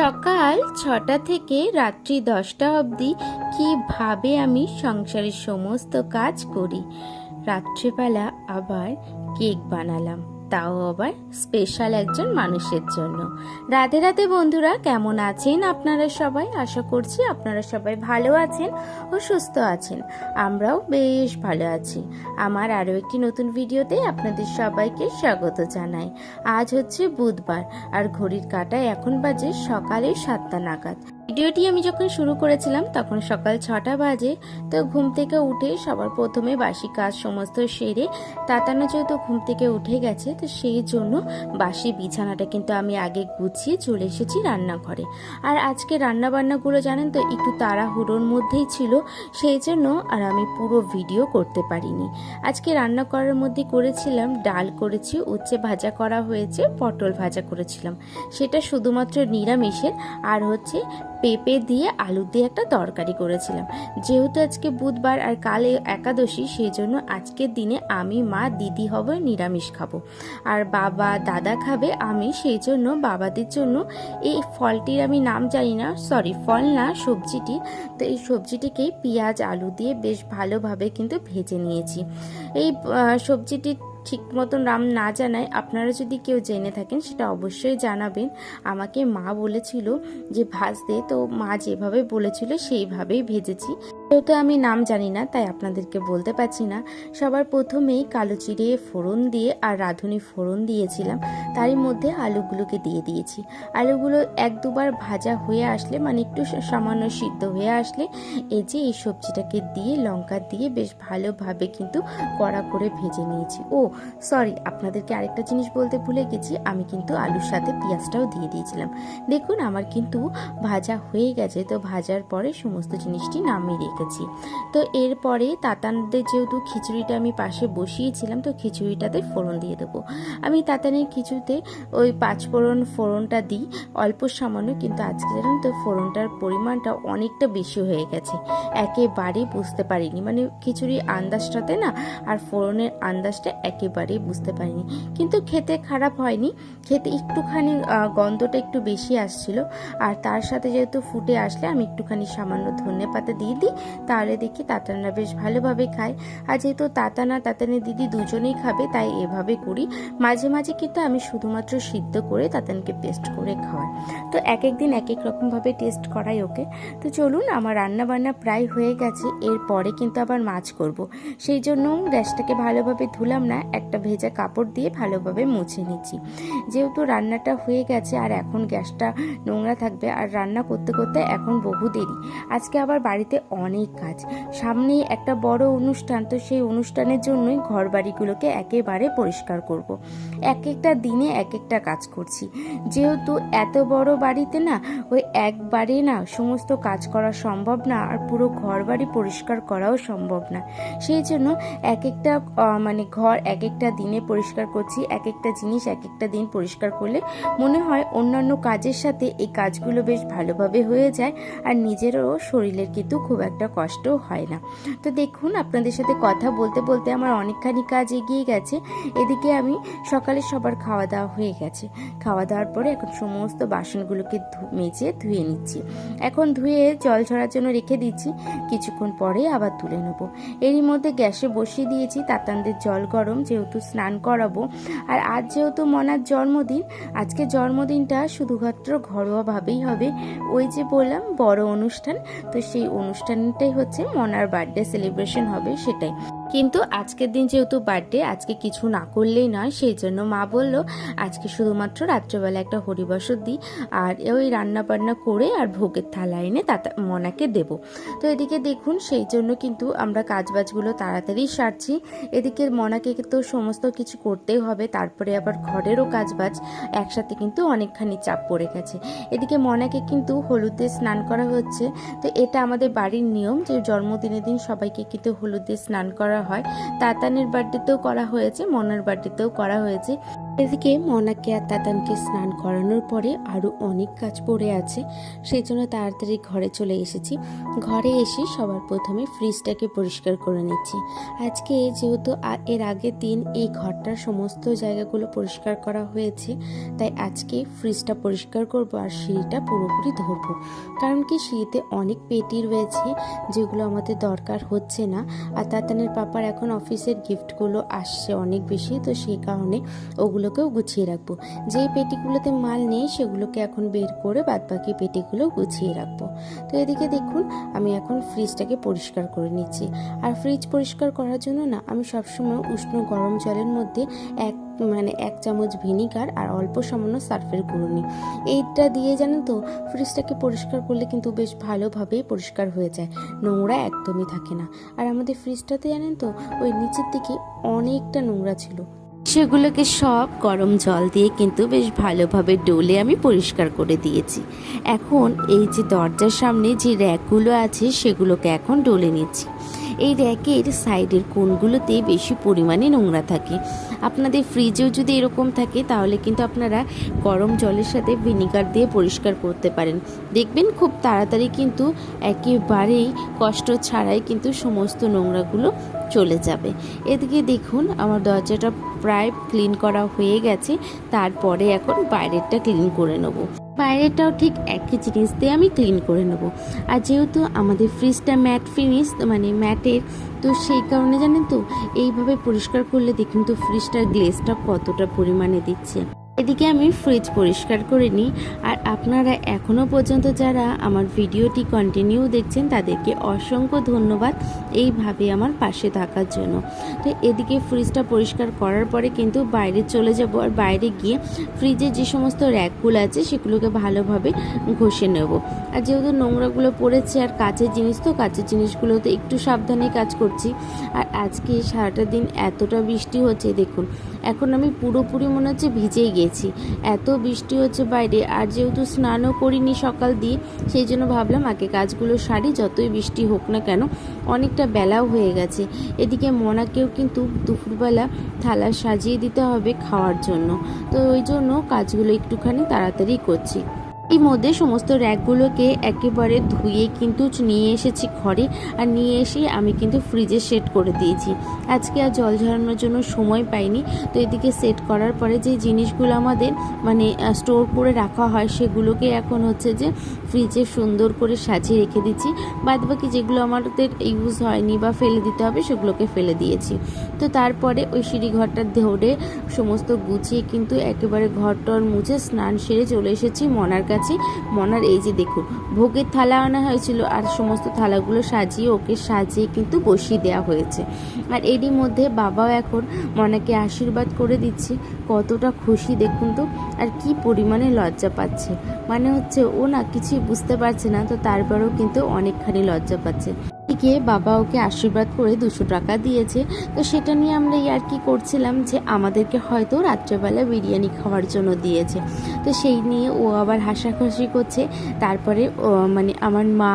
সকাল ছটা থেকে রাত্রি দশটা অবধি কীভাবে আমি সংসারের সমস্ত কাজ করি? রাত্রেবেলা আবার কেক বানালাম। তাও আবার স্পেশাল একজন মানুষের জন্য। রাধে রাধে বন্ধুরা, কেমন আছেন আপনারা সবাই? আশা করছি আপনারা সবাই ভালো আছেন ও সুস্থ আছেন। আমরাও বেশ ভালো আছি। আমার আরও একটি নতুন ভিডিওতে আপনাদের সবাইকে স্বাগত জানাই। আজ হচ্ছে বুধবার, আর ঘড়ির কাঁটায় এখন বাজে সকালে সাতটা নাগাদ। ভিডিওটি আমি যখন শুরু করেছিলাম তখন সকাল ছটা বাজে, তো ঘুম থেকে উঠে সবার প্রথমে বাসি কাজ সমস্ত সেরে তাতানো যেহেতু ঘুম থেকে উঠে গেছে, তো সেই জন্য বাসি বিছানাটা কিন্তু আমি আগে গুছিয়ে চলে এসেছি রান্নাঘরে। আর আজকে রান্না বান্নাগুলো জানেন তো, একটু তাড়াহুড়োর মধ্যেই ছিল, সেই জন্য আর আমি পুরো ভিডিও করতে পারিনি। আজকে রান্না করার মধ্যে করেছিলাম, ডাল করেছি, উচ্ছে ভাজা করা হয়েছে, পটল ভাজা করেছিলাম। সেটা শুধুমাত্র নিরামিষের, আর হচ্ছে পেঁপে দিয়ে আলু দিয়ে একটা তরকারি করেছিলাম। যেহেতু আজকে বুধবার আর কালে একাদশী সেই জন্য আজকের দিনে আমি মা দিদি হবে নিরামিষ খাব। আর বাবা দাদা খাবে আমি সেই জন্য বাবাদের জন্য এই ফলটির আমি নাম জানি না সরি ফল না সবজিটি। তো এই সবজিটিকেই পেঁয়াজ আলু দিয়ে বেশ ভালোভাবে কিন্তু ভেজে নিয়েছি। এই আহ, সবজিটি ঠিক মতন নাম না জানায় আপনারা যদি কেউ জেনে থাকেন, সেটা অবশ্যই জানাবেন। আমাকে মা বলেছিল যে, ভাজতে। তো মা যেভাবে বলেছিল, সেইভাবেই ভেজেছি। যেহেতু আমি নাম জানি না, তাই আপনাদেরকে বলতে পারছি না। সবার প্রথমেই কালো চিড়ে ফোড়ন দিয়ে আর রাঁধুনি ফোড়ন দিয়েছিলাম। তারই মধ্যে আলুগুলোকে দিয়ে দিয়েছি। আলুগুলো এক দুবার ভাজা হয়ে আসলে মানে একটু সামান্য সিদ্ধ হয়ে আসলে, এই যে এই সবজিটাকে দিয়ে, লঙ্কা দিয়ে বেশ ভালোভাবে কিন্তু কড়া করে ভেজে নিয়েছি। ও, সরি, আপনাদেরকে আরেকটা জিনিস বলতে ভুলে গেছি, আমি কিন্তু আলুর সাথে পেঁয়াজটাও দিয়ে দিয়েছিলাম। দেখুন, আমার কিন্তু ভাজা হয়ে গেছে, তো ভাজার পরে সমস্ত জিনিসটি নামিয়ে রেখেছি তো এরপরে তাতানদের যেহেতু খিচুড়িটা আমি পাশে বসিয়েছিলাম, তো খিচুড়িটাতে ফোড়ন দিয়ে দেবো। আমি তাতানের খিচুড়িতে ওই পাঁচ ফোড়ন ফোড়নটা দিই, অল্প সামান্য, কিন্তু আজকে জানেন তো ফোড়নটার পরিমাণটা অনেকটা বেশি হয়ে গেছে। একেবারেই বুঝতে পারিনি। মানে খিচুড়ির আন্দাজটাতে না, আর ফোড়নের আন্দাজটা একেবারেই বুঝতে পারিনি। কিন্তু খেতে খারাপ হয়নি। খেতে একটুখানি গন্ধটা একটু বেশি আসছিল। আর তার সাথে যেহেতু ফুটে আসলে, আমি একটুখানি সামান্য ধনে পাতা দিয়ে দিই তাহলে দেখি তাতানরা বেশ ভালোভাবে খায়। আর যেহেতু তাতানা তাতানের দিদি দুজনেই খাবে, তাই এভাবে করি। মাঝে মাঝে কিন্তু আমি শুধুমাত্র সিদ্ধ করে তাতানকে পেস্ট করে খাওয়াই। তো এক এক দিন এক এক রকমভাবে টেস্ট করাই ওকে। তো চলুন, আমার রান্না বান্না প্রায় হয়ে গেছে। এরপরে কিন্তু আবার মাছ করব। সেই জন্য গ্যাসটাকে ভালোভাবে ধুলাম না, একটা ভেজা কাপড় দিয়ে ভালোভাবে মুছে নিচ্ছি। যেহেতু রান্নাটা হয়ে গেছে, আর এখন গ্যাসটা নোংরা থাকবে, আর রান্না করতে করতে এখন বহু দেরি। আজকে আবার বাড়িতে অনেক কাজ। সামনেই একটা বড় অনুষ্ঠান, তো সেই অনুষ্ঠানের জন্যই ঘর বাড়িগুলোকে একেবারে পরিষ্কার করব। এক একটা দিনে এক একটা কাজ করছি। যেহেতু এত বড় বাড়িতে না, ওই একবারে না সমস্ত কাজ করা সম্ভব না, আর পুরো ঘর বাড়ি পরিষ্কার করাও সম্ভব না। সেই জন্য এক একটা মানে ঘর এক একটা দিনে পরিষ্কার করছি এক একটা জিনিস এক একটা দিন পরিষ্কার করলে মনে হয় অন্যান্য কাজের সাথে এই কাজগুলো বেশ ভালোভাবে হয়ে যায়, আর নিজেরও শরীরের কিন্তু খুব একটা কষ্টও হয় না। তো দেখুন, আপনাদের সাথে কথা বলতে বলতে আমার অনেকখানি কাজ এগিয়ে গেছে। এদিকে আমি সকালে সবার খাওয়া দাওয়া হয়ে গেছে। খাওয়া দাওয়ার পরে এখন সমস্ত বাসনগুলোকে মেজে ধুয়ে নিচ্ছি। এখন ধুয়ে জল ঝরার জন্য রেখে দিচ্ছি। কিছুক্ষণ পরে আবার তুলে নেব। এরই মধ্যে গ্যাসে বসিয়ে দিয়েছি, তাতানদের জল গরম যেহেতু স্নান করাবো। আর আজ যেহেতু মনার জন্মদিন, আজকে জন্মদিনটা শুধুমাত্র ঘরোয়াভাবেই হবে। ওই যে বললাম, বড় অনুষ্ঠান, তো সেই অনুষ্ঠানটাই হচ্ছে মনার বার্থডে সেলিব্রেশন হবে সেটাই। কিন্তু আজকের দিন যেহেতু বার্থডে আজকে কিছু না করলেই নয়, সেই জন্য মা বলল, আজকে শুধুমাত্র রাত্রেবেলা একটা হরিবাসর দিই আর ওই রান্না বান্না করে আর ভোগের থালা এনে তাতা মনাকে দেব। তো এদিকে দেখুন, সেই জন্য কিন্তু আমরা কাজবাজগুলো তাড়াতাড়ি সারছি। এদিকে মনাকে তো সমস্ত কিছু করতেই হবে, তারপরে আবার ঘরেরও কাজবাজ একসাথে কিন্তু অনেকখানি চাপ পড়ে গেছে। এদিকে মনাকে কিন্তু হলুদে স্নান করা হচ্ছে। তো এটা আমাদের বাড়ির নিয়ম যে জন্মদিনের দিন সবাইকে কিন্তু হলুদে স্নান করা হয়। তাতানের বার্থডেতেও করা হয়েছে মনার বার্থডেতেও করা হয়েছে। এদিকে মনাকে আর তাতানকে স্নান করানোর পরে আরও অনেক কাজ পড়ে আছে, সেই জন্য তাড়াতাড়ি ঘরে চলে এসেছি। ঘরে এসে সবার প্রথমে ফ্রিজটাকে পরিষ্কার করে নিচ্ছি। আজকে যেহেতু এর আগের দিন এই ঘরটার সমস্ত জায়গাগুলো পরিষ্কার করা হয়েছে, তাই আজকে ফ্রিজটা পরিষ্কার করব আর সিঁড়িটা পুরোপুরি ধরবো। কারণ কি সিঁড়িতে অনেক পেটি রয়েছে, যেগুলো আমাদের দরকার হচ্ছে না। আর তাতানের পাপার এখন অফিসের গিফটগুলো আসছে অনেক বেশি, তো সেই কারণে ওগুলোকেও গুছিয়ে রাখব। যেই পেটিগুলোতে মাল নেই, সেগুলোকে এখন বের করে বাদবাকি পেটিগুলো গুছিয়ে রাখব। তো এদিকে দেখুন, আমি এখন ফ্রিজটাকে পরিষ্কার করে নিচ্ছি। আর ফ্রিজ পরিষ্কার করার জন্য না, আমি সবসময় উষ্ণ গরম জলের মধ্যে এক মানে এক চামচ ভিনিগার আর অল্প সামান্য সার্ফের গুঁড়ো নিই। এইটা দিয়ে জানেন তো, ফ্রিজটাকে পরিষ্কার করলে কিন্তু বেশ ভালোভাবেই পরিষ্কার হয়ে যায়। নোংরা একদমই থাকে না। আর আমাদের ফ্রিজটাতে জানেন তো, ওই নিচের দিকে অনেকটা নোংরা ছিল। সেগুলোকে সব গরম জল দিয়ে কিন্তু বেশ ভালোভাবে ডলে আমি পরিষ্কার করে দিয়েছি। এখন এই যে দরজার সামনে যে র্যাকগুলো আছে সেগুলোকে এখন ডলে নিচ্ছি। এই র্যাকের সাইডের কোণগুলোতে বেশি পরিমাণে নোংরা থাকে। আপনাদের ফ্রিজেও যদি এরকম থাকে, তাহলে কিন্তু আপনারা গরম জলের সাথে ভিনিগার দিয়ে পরিষ্কার করতে পারেন। দেখবেন খুব তাড়াতাড়ি কিন্তু একেবারেই কষ্ট ছাড়াই কিন্তু সমস্ত নোংরাগুলো চলে যাবে। এদিকে দেখুন, আমার দরজাটা প্রায় ক্লিন করা হয়ে গেছে। তারপরে এখন বাইরেরটা ক্লিন করে নেব। বাইরেটাও ঠিক একই জিনিস দিয়ে আমি ক্লিন করে নেব। আর যেহেতু আমাদের ফ্রিজটা ম্যাট ফিনিশ মানে ম্যাটের তো সেই কারণে জানেন তো, এইভাবে পরিষ্কার করলে দেখুন তো ফ্রিজটার গ্লেসটা কতটা পরিমাণে দিচ্ছে। এদিকে আমি ফ্রিজ পরিষ্কার করে নিই। আর আপনারা এখনও পর্যন্ত যারা আমার ভিডিওটি কন্টিনিউ দেখছেন, তাদেরকে অসংখ্য ধন্যবাদ এইভাবে আমার পাশে থাকার জন্য। তো এদিকে ফ্রিজটা পরিষ্কার করার পরে কিন্তু বাইরে চলে যাব আর বাইরে গিয়ে ফ্রিজে যে সমস্ত র্যাকগুলো আছে, সেগুলোকে ভালোভাবে ঘষে নেব। আর যেহেতু নোংরাগুলো পড়েছে আর কাচের জিনিস, তো কাচের জিনিসগুলোতে একটু সাবধানে কাজ করছি। আর আজকে সারাটা দিন এতটা বৃষ্টি হচ্ছে, দেখুন এখন আমি পুরোপুরি মনে হচ্ছে ভিজেই গেছি। এত বৃষ্টি হচ্ছে বাইরে, আর যেহেতু স্নানও করিনি সকাল দিয়ে, সেই জন্য ভাবলাম আগে কাজগুলো সারি, যতই বৃষ্টি হোক না কেন, অনেকটা বেলাও হয়ে গেছে। এদিকে মনাকেও কিন্তু দুপুরবেলা থালা সাজিয়ে দিতে হবে খাওয়ার জন্য। তো ওই জন্য কাজগুলো একটুখানি তাড়াতাড়ি করছি। মধ্যে সমস্ত র্যাকগুলোকে একেবারে ধুয়ে কিন্তু নিয়ে এসেছি ঘরে আর নিয়ে এসে আমি কিন্তু ফ্রিজে সেট করে দিয়েছি। আজকে আর জল ঝরানোর জন্য সময় পাইনি, তো এদিকে সেট করার পরে যে জিনিসগুলো আমাদের মানে স্টোর করে রাখা হয় সেগুলোকে এখন হচ্ছে যে ফ্রিজে সুন্দর করে সাজিয়ে রেখে দিচ্ছি। বাদ বাকি যেগুলো আমাদের ইউজ হয়নি বা ফেলে দিতে হবে সেগুলোকে ফেলে দিয়েছি। তো তারপরে ওই সিঁড়ি ঘরটা ধরে সমস্ত গুছিয়ে কিন্তু একেবারে ঘরটর মুছে স্নান সেরে চলে এসেছি মনার কাছে। মনার এই যে দেখুন, ভোগের থালা আনা হয়েছিল আর সমস্ত থালাগুলো সাজিয়ে ওকে সাজিয়ে কিন্তু বসিয়ে দেওয়া হয়েছে। আর এরই মধ্যে বাবাও এখন মনাকে আশীর্বাদ করে দিচ্ছে। কতটা খুশি দেখুন তো, আর কি পরিমাণে লজ্জা পাচ্ছে। মানে হচ্ছে ও না কিছুই বুঝতে পারছে না, তো তারপরেও কিন্তু অনেকখানি লজ্জা পাচ্ছে। এদিকে বাবা ওকে আশীর্বাদ করে দুশো টাকা দিয়েছে। তো সেটা নিয়ে আমরা আর কি করছিলাম যে আমাদেরকে হয়তো রাত্রেবেলা বিরিয়ানি খাওয়ার জন্য দিয়েছে। তো সেই নিয়ে ও আবার হাসাহাসি করছে। তারপরে মানে আমার মা,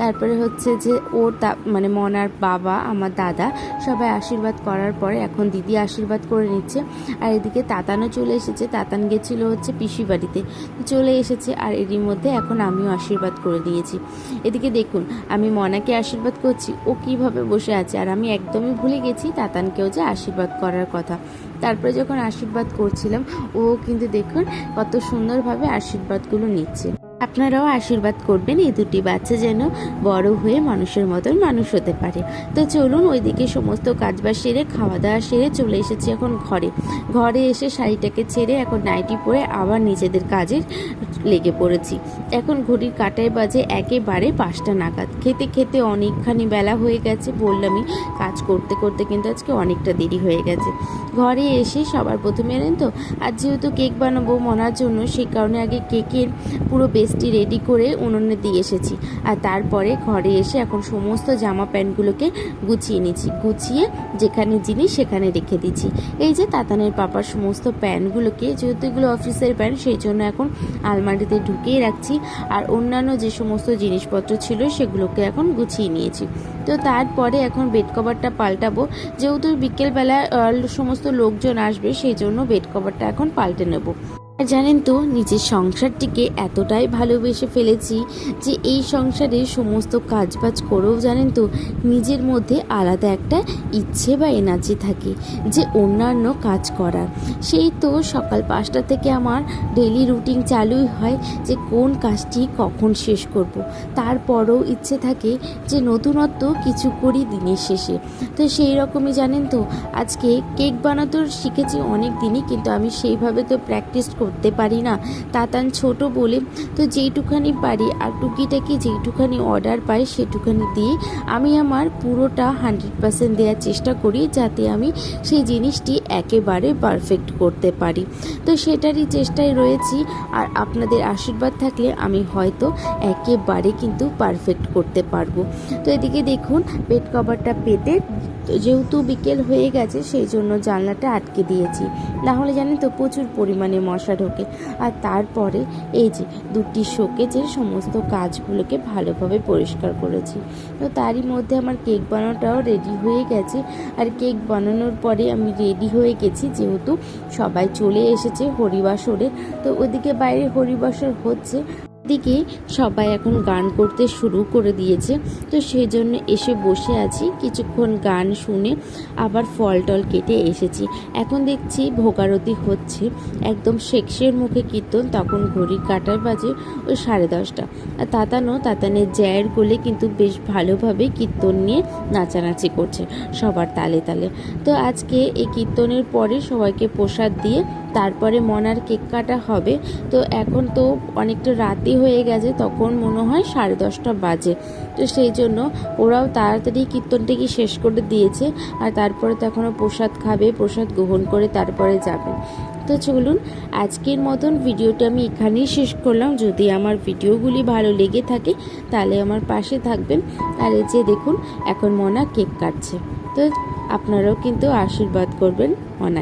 তারপরে হচ্ছে যে ওর তা মানে মনার বাবা, আমার দাদা সবাই আশীর্বাদ করার পরে এখন দিদি আশীর্বাদ করে নিচ্ছে। আর এদিকে তাতানও চলে এসেছে। তাতান গেছিল হচ্ছে পিসি বাড়িতে। চলে এসেছে আর এরই মধ্যে এখন আমিও আশীর্বাদ করে নিয়েছি এদিকে দেখুন, আমি মনাকে আশীর্বাদ করছি, ও কীভাবে বসে আছে? আর আমি একদমই ভুলে গেছি তাতানকেও যে আশীর্বাদ করার কথা। তারপরে যখন আশীর্বাদ করছিলাম, ও কিন্তু দেখুন কত সুন্দরভাবে আশীর্বাদগুলো নিচ্ছে। আপনারাও আশীর্বাদ করবেন এই দুটি বাচ্চা যেন বড় হয়ে মানুষের মতন মানুষ হতে পারে। তো চলুন ওইদিকে সমস্ত কাজবাজ সেরে খাওয়া দাওয়া সেরে চলে এসেছি এখন ঘরে। ঘরে এসে শাড়িটাকে ছেড়ে এখন নাইটি পরে আবার নিজেদের কাজের লেগে পড়েছি। এখন ঘড়ির কাটায় বাজে একেবারে পাঁচটা নাগাদ। খেতে খেতে অনেকখানি বেলা হয়ে গেছে, বললামই কাজ করতে করতে কিন্তু আজকে অনেকটা দেরি হয়ে গেছে। ঘরে এসে সবার প্রথমে তো আর যেহেতু কেক বানাবো মনার জন্য, সেই কারণে আগে কেকের পুরো বেসটি রেডি করে উনুনে দিয়ে এসেছি। আর তারপরে ঘরে এসে এখন সমস্ত জামা প্যান্টগুলোকে গুছিয়ে নিচ্ছি গুছিয়ে যেখানে জিনিস সেখানে রেখে দিচ্ছি এই যে তাতানের পাপার সমস্ত প্যান্টগুলোকে যেহেতু এগুলো অফিসের প্যান্ট সেই জন্য এখন আলমারিতে ঢুকিয়ে রাখছি। আর অন্যান্য যে সমস্ত জিনিসপত্র ছিল সেগুলোকে এখন গুছিয়ে নিয়েছি। তো তারপরে এখন বেড কভারটা পাল্টাবো। যেহেতু বিকেলবেলা আহ, সমস্ত লোকজন আসবে সেই জন্য বেড কভারটা এখন পাল্টে নেব। জানেন তো, নিজের সংসারটিকে এতটাই ভালোবেসে ফেলেছি যে এই সংসারে সমস্ত কাজবাজ করেও জানেন তো, নিজের মধ্যে আলাদা একটা ইচ্ছে বা এনার্জি থাকে যে অন্যান্য কাজ করার। সেই তো সকাল পাঁচটা থেকে আমার ডেলি রুটিন চালুই হয় যে কোন কাজটি কখন শেষ করব। তারপরও ইচ্ছে থাকে যে নতুনত্ব কিছু করি দিনের শেষে। তো সেই রকমই জানেন তো, আজকে কেক বানাতে শিখেছি অনেক দিনই, কিন্তু আমি সেইভাবে তো প্র্যাকটিস করতে পারি না। তাতান ছোট বলে, তো যেইটুখানি পারি আর টুকিটাকি যেইটুখানি অর্ডার পাই সেটুখানি দিয়ে আমি আমার পুরোটা হান্ড্রেড পার্সেন্ট দেওয়ার চেষ্টা করি যাতে আমি সেই জিনিসটি একেবারে পারফেক্ট করতে পারি। তো সেটারই চেষ্টায় রয়েছি। আর আপনাদের আশীর্বাদ থাকলে আমি হয়তো একেবারে কিন্তু পারফেক্ট করতে পারব। তো এদিকে দেখুন বেড কভারটা পেতে তো যেহেতু বিকেল হয়ে গেছে, সেই জন্য জানলাটা আটকে দিয়েছি। না হলে জানেন তো প্রচুর পরিমাণে মশা ঢোকে। আর তারপরে এই যে দুটি শোকেজের সমস্ত কাজগুলোকে ভালোভাবে পরিষ্কার করেছি। তো তারই মধ্যে আমার কেক বানানোটাও রেডি হয়ে গেছে। আর কেক বানানোর পরে আমি রেডি হয়ে গেছি, যেহেতু সবাই চলে এসেছে হরিবাসরে। তো ওদিকে বাইরে হরিবাসর হচ্ছে। দিকে সবাই এখন গান করতে শুরু করে দিয়েছে। তো সেই জন্য এসে বসে আছি, কিছুক্ষণ গান শুনে আবার ফল টল কেটে এসেছি। এখন দেখছি ভোগারতি হচ্ছে। একদম শেষের মুখে কীর্তন, তখন ঘড়ির কাটার বাজে ওই সাড়ে দশটা। আর তাতানো, তাতানের জ্যায়ের কোলে কিন্তু বেশ ভালোভাবে কীর্তন নিয়ে নাচানাচি করছে সবার তালে তালে। তো আজকে এই কীর্তনের পরে সবাইকে প্রসাদ দিয়ে তারপরে মনার কেক কাটা হবে। তো এখন তো অনেকটা রাতি হয়ে গেছে, তখন মনে হয় সাড়ে দশটা বাজে। তো সেই জন্য ওরাও তাড়াতাড়ি কীর্তনটাকে শেষ করে দিয়েছে আর তারপরে তো এখনও প্রসাদ খাবে, প্রসাদ গ্রহণ করে তারপরে যাবে। তো চলুন, আজকের মতন ভিডিওটা আমি এখানেই শেষ করলাম। যদি আমার ভিডিওগুলি ভালো লেগে থাকে, তাহলে আমার পাশে থাকবেন। আর এই যে দেখুন, এখন মনা কেক কাটছে। তো আপনারাও কিন্তু আশীর্বাদ করবেন মনা